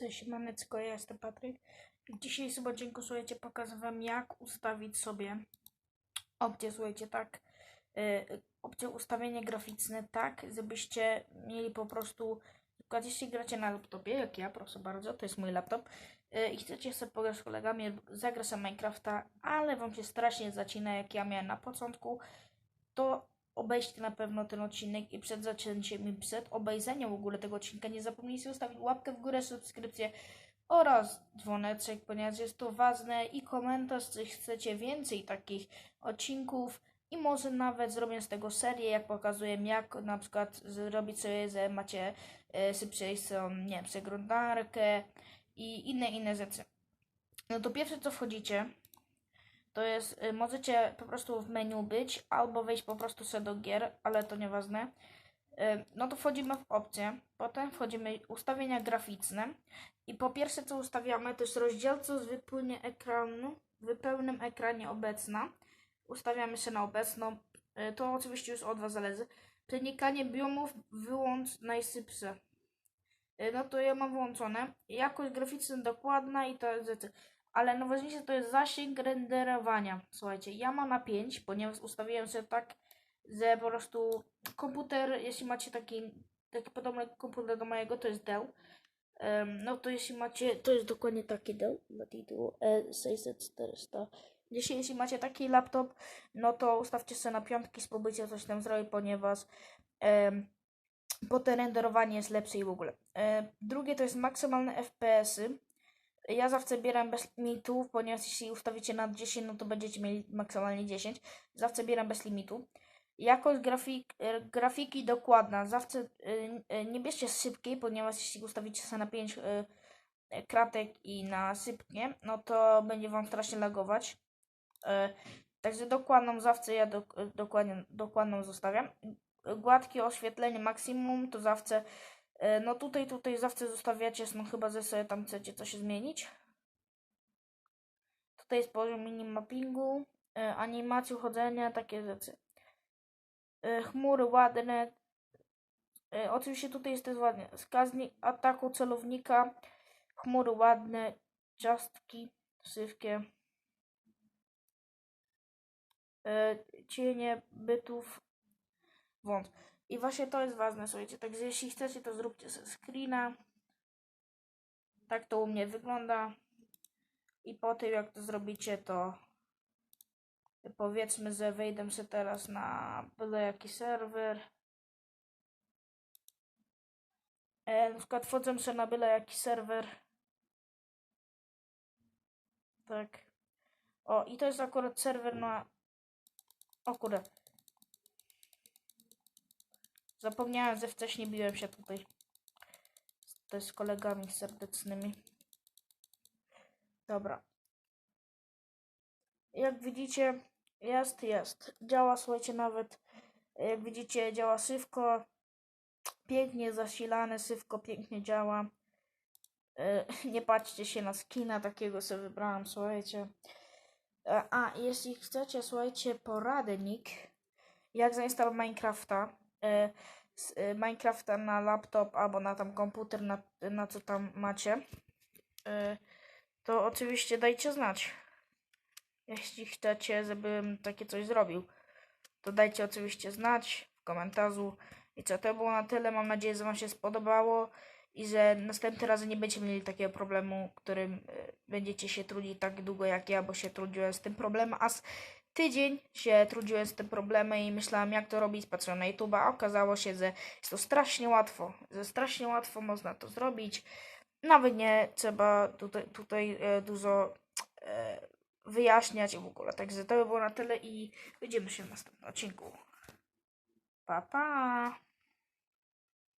Cześć, manecko, ja jestem Patryk. W dzisiejszym odcinku, słuchajcie, pokażę wam jak ustawić sobie opcję, słuchajcie, tak, y, opcję ustawienie graficzne tak, żebyście mieli po prostu, przykład jeśli gracie na laptopie, jak ja, proszę bardzo, to jest mój laptop, y, i chcecie sobie pograć z kolegami, zagrać Minecrafta, ale wam się strasznie zacina, jak ja miałem na początku, to obejrzcie na pewno ten odcinek i przed zaczęciem i przed obejrzeniem w ogóle tego odcinka nie zapomnijcie zostawić łapkę w górę, subskrypcję oraz dzwoneczek, ponieważ jest to ważne i komentarz, czy chcecie więcej takich odcinków i może nawet zrobię z tego serię, jak pokazuję, jak na przykład zrobić sobie, że macie e, szybszą, nie wiem, przeglądarkę i inne, inne rzeczy. No to pierwsze co wchodzicie, to jest, y, możecie po prostu w menu być, albo wejść po prostu sobie do gier, ale to nieważne. Y, No to wchodzimy w opcję, potem wchodzimy w ustawienia graficzne i po pierwsze co ustawiamy to jest rozdzielczość wypełnienie ekranu, w pełnym ekranie obecna. Ustawiamy się na obecną, Y, to oczywiście już od Was zależy. Przenikanie biomów wyłącz najszybsze. Y, No to ja mam włączone. Jakość graficzna dokładna i to rzeczy. Ale najważniejsze to jest zasięg renderowania. Słuchajcie, ja mam na 5, ponieważ ustawiłem sobie tak, że po prostu komputer, jeśli macie taki, taki podobny komputer do mojego, to jest Dell. Em, no to jeśli macie, to jest dokładnie taki Dell, na tytuł E600-400. Jeśli, jeśli macie taki laptop, no to ustawcie sobie na piątki, spróbujcie coś tam zrobić, ponieważ em, potem renderowanie jest lepsze i w ogóle. E, drugie to jest maksymalne FPS-y. Ja zawsze bieram bez limitu, ponieważ jeśli ustawicie na 10, no to będziecie mieli maksymalnie 10. Zawsze bieram bez limitu. Jakość grafik, e, grafiki dokładna. Zawsze e, e, nie bierzcie szybkiej, ponieważ jeśli ustawicie sobie na 5 e, e, kratek i na sypkie, no to będzie wam strasznie lagować. E, Także dokładną zawsze ja dok, dokładnie, dokładną zostawiam. Gładkie oświetlenie maksimum to zawsze No tutaj, tutaj zawsze zostawiacie, no chyba, że sobie tam chcecie coś zmienić. Tutaj jest poziom minimappingu, e, animacji chodzenia, takie rzeczy. E, Chmury ładne. E, Oczywiście tutaj jest też ładnie. Wskaźnik ataku celownika, chmury ładne, cząstki szybkie. E, Cienie bytów, wąt. I właśnie to jest ważne, słuchajcie. Także jeśli chcecie, to zróbcie sobie screena. Tak to u mnie wygląda. I po tym, jak to zrobicie, to powiedzmy, że wejdę sobie teraz na byle jaki serwer. E, na przykład wchodzę sobie na byle jaki serwer. Tak. O, i to jest akurat serwer na... O kurde. Zapomniałem, że wcześniej biłem się tutaj z, z kolegami serdecznymi. Dobra. Jak widzicie, jest, jest. Działa, słuchajcie, nawet jak widzicie, działa szybko. Pięknie zasilane, szybko, pięknie działa. E, Nie patrzcie się na skina, takiego sobie wybrałam, słuchajcie. E, A, jeśli chcecie, słuchajcie, poradnik, jak zainstalować Minecrafta, e, z, e, Minecrafta na laptop albo na tam komputer, na, na co tam macie, e, to oczywiście dajcie znać. Jeśli chcecie, żebym takie coś zrobił, to dajcie oczywiście znać w komentarzu. I co, to było na tyle. Mam nadzieję, że Wam się spodobało i że następny raz nie będziecie mieli takiego problemu, którym będziecie się trudzić tak długo jak ja, bo się trudziłem z tym problemem, a z tydzień się trudziłem z tym problemem i myślałem jak to robić, patrzyłem na YouTube, a okazało się, że jest to strasznie łatwo, że strasznie łatwo można to zrobić. Nawet nie trzeba tutaj, tutaj e, dużo e, wyjaśniać w ogóle. Także to by było na tyle i widzimy się w następnym odcinku. Pa, pa!